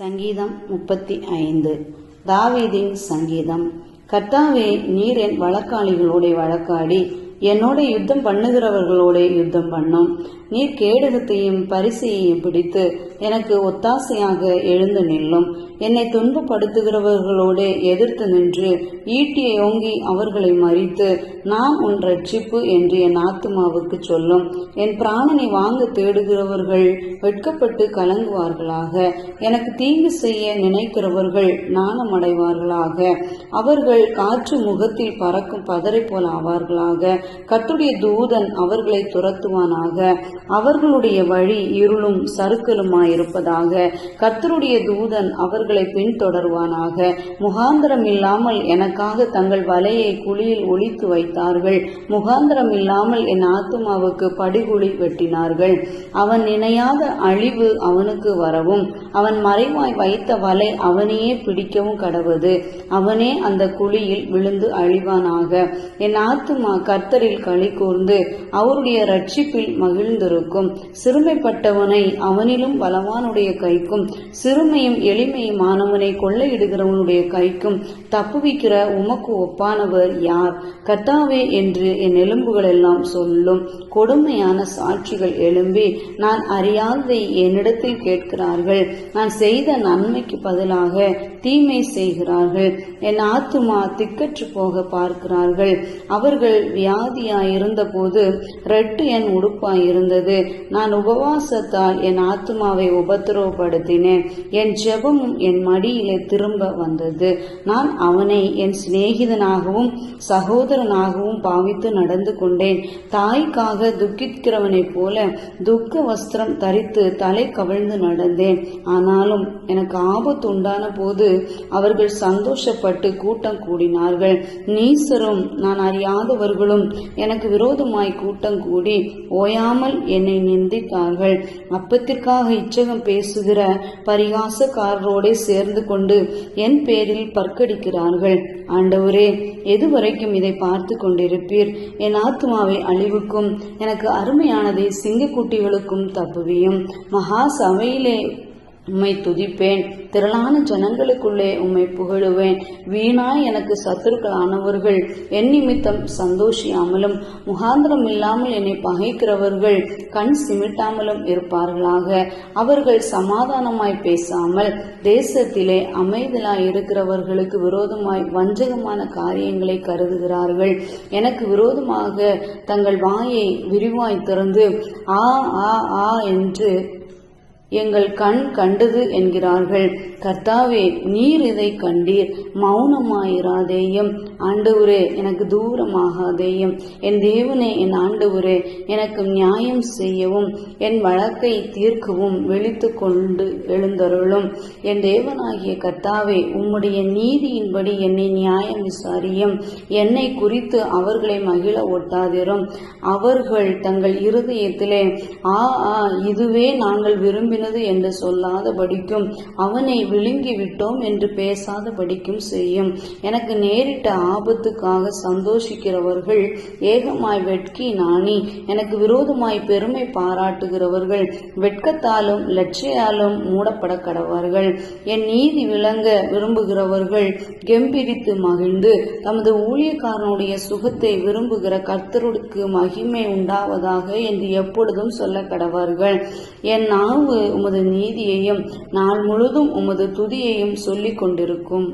சங்கீதம் முப்பத்தி ஐந்து. தாவீதின் சங்கீதம் கர்த்தாவே நீர் என் வழக்காளிகளோட வழக்காடி என்னோட யுத்தம் பண்ணுகிறவர்களோட யுத்தம் பண்ணும். நீர் கேடகத்தையும் பரிசையையும் பிடித்து எனக்கு ஒத்தாசையாக எழுந்து நில்லும். என்னை துன்பப்படுத்துகிறவர்களோடு எதிர்த்து நின்று ஈட்டியை ஓங்கி அவர்களை மறித்து நான் உன் ரட்சிப்பு என்று என் ஆத்துமாவுக்கு சொல்லும். என் பிராணனை வாங்க தேடுகிறவர்கள் வெட்கப்பட்டு கலங்குவார்களாக. எனக்கு தீங்கு செய்ய நினைக்கிறவர்கள் நாணமடைவார்களாக அவர்கள் காற்று முகத்தில் பறக்கும் பதரை போல ஆவார்களாக. கத்துடைய தூதன் அவர்களை துரத்துவானாக. அவர்களுடைய வழி இருளும் இருப்பதாக கத்தருடைய தூதன் அவர்களை பின்தொடர்வானாக. முகாந்திரம் இல்லாமல் எனக்காக தங்கள் வலையை குழியில் ஒழித்து வைத்தார்கள். முகாந்திரம் இல்லாமல் என் ஆத்துமாவுக்கு படுகுழி வெட்டினார்கள். அவன் நினையாத அழிவு அவனுக்கு வரவும் அவன் மறைவாய் வைத்த வலை அவனையே பிடிக்கவும் கடவுது. அவனே அந்த குழியில் விழுந்து அழிவானாக. என் ஆத்துமா கர்த்தரில் களி கூர்ந்து அவருடைய ரட்சிப்பில் மகிழ்ந்திருக்கும். சிறுமைப்பட்டவனை அவனிலும் பலவானுடைய கைக்கும் சிறுமையும் எளிமையுமானவனை கொள்ளையிடுகிறவனுடைய கைக்கும் தப்புவிக்கிற உமக்கு ஒப்பானவர் யார்? கத்தாவே என்று என் எலும்புகள் எல்லாம் சொல்லும் கொடுமையான சாட்சிகள் எழும்பி நான் அறியாததை என்னிடத்தில் கேட்கிறார்கள். நான் செய்த நன்மைக்கு பதிலாக தீமை செய்கிறார்கள். என் ஆத்துமா திக்கற்று போக பார்க்கிறார்கள். அவர்கள் வியாதியாயிருந்த போது ரெட்டு என் உடுப்பாயிருந்தது. நான் உபவாசத்தால் என் ஆத்துமாவை உபத்திரவப்படுத்தினேன். என் ஜெபமும் என் மடியிலே திரும்ப வந்தது. நான் அவனை என் சிநேகிதனாகவும் சகோதரனாகவும் பாவித்து நடந்து கொண்டேன். தாய்க்காக துக்கிக்கிறவனைப் போல துக்க வஸ்திரம் தரித்து தலை கவிழ்ந்து நடந்தேன். ஆனாலும் எனக்கு ஆபத்து உண்டான போது அவர்கள் சந்தோஷப்பட்டு கூட்டம் கூடினார்கள். நீசரும் நான் அறியாதவர்களும் எனக்கு விரோதமாய் கூட்டம் கூடி ஓயாமல் என்னை நிந்தித்தார்கள். அப்பத்திற்காக இச்சகம் பேசுகிற பரிகாசக்காரரோடே சேர்ந்து கொண்டு என் பேரில் பற்கடிக்கிறார்கள். ஆண்டவரே எதுவரைக்கும் இதை பார்த்து கொண்டிருப்பீர். என் ஆத்மாவை அழிவுக்கும் எனக்கு அருமையானதை சிங்கக்குட்டிகளுக்கும் தப்புவியும். மகா சபையிலே உம்மை துதிப்பேன். திரளான ஜனங்களுக்குள்ளே உம்மை புகழுவேன். வீணாய் எனக்கு சத்துருக்களானவர்கள். என் நிமித்தம் சந்தோஷியாமலும் முகாந்திரம் இல்லாமல் என்னை பகைக்கிறவர்கள் கண் சிமிட்டாமலும் இருப்பார்களாக. அவர்கள் சமாதானமாய் பேசாமல் தேசத்திலே அமைதலாய் இருக்கிறவர்களுக்கு விரோதமாய் வஞ்சகமான காரியங்களை கருதுகிறார்கள். எனக்கு விரோதமாக தங்கள் வாயை விரிவாய் திறந்து ஆ ஆ ஆ என்று எங்கள் கண் கண்டது என்கிறார்கள். கர்த்தாவே நீர் இதை கண்டீர்? மௌனமாயிராதேயும். ஆண்டவரே எனக்கு தூரமாகாதேயும். என் தேவனே என் ஆண்டவரே எனக்கு நியாயம் செய்யவும் என் வழக்கை தீர்க்கவும் வெளித்து கொண்டு எழுந்தருளும். என் தேவனாகிய கர்த்தாவே உம்முடைய நீதியின்படி என்னை நியாயம் விசாரியும். என்னை குறித்து அவர்களை மகிழ ஒட்டாதிரும். அவர்கள் தங்கள் இருதயத்திலே ஆ ஆ இதுவே நாங்கள் விரும்பின விரும்பினது என்று சொல்லாதபடிக்கும் அவனை விழுங்கி விட்டோம் என்று பேசாத படிக்கும் செய்யும். எனக்கு நேரிட்ட ஆபத்துக்காக சந்தோஷிக்கிறவர்கள் ஏகமாய் வெட்கி நாணி. எனக்கு விரோதமாய் பெருமை பாராட்டுகிறவர்கள் வெட்கத்தாலும் லட்சியாலும் மூடப்பட கடவார்கள். என் நீதி விளங்க விரும்புகிறவர்கள் கெம்பிரித்து மகிழ்ந்து தமது ஊழியக்காரனுடைய சுகத்தை விரும்புகிற கர்த்தருக்கு மகிமை உண்டாவதாக என்று எப்பொழுதும் சொல்ல கடவார்கள். என் நாவு உமது நீதியையும் நாள் முழுதும் உமது துதியையும் சொல்லிக் கொண்டிருக்கும்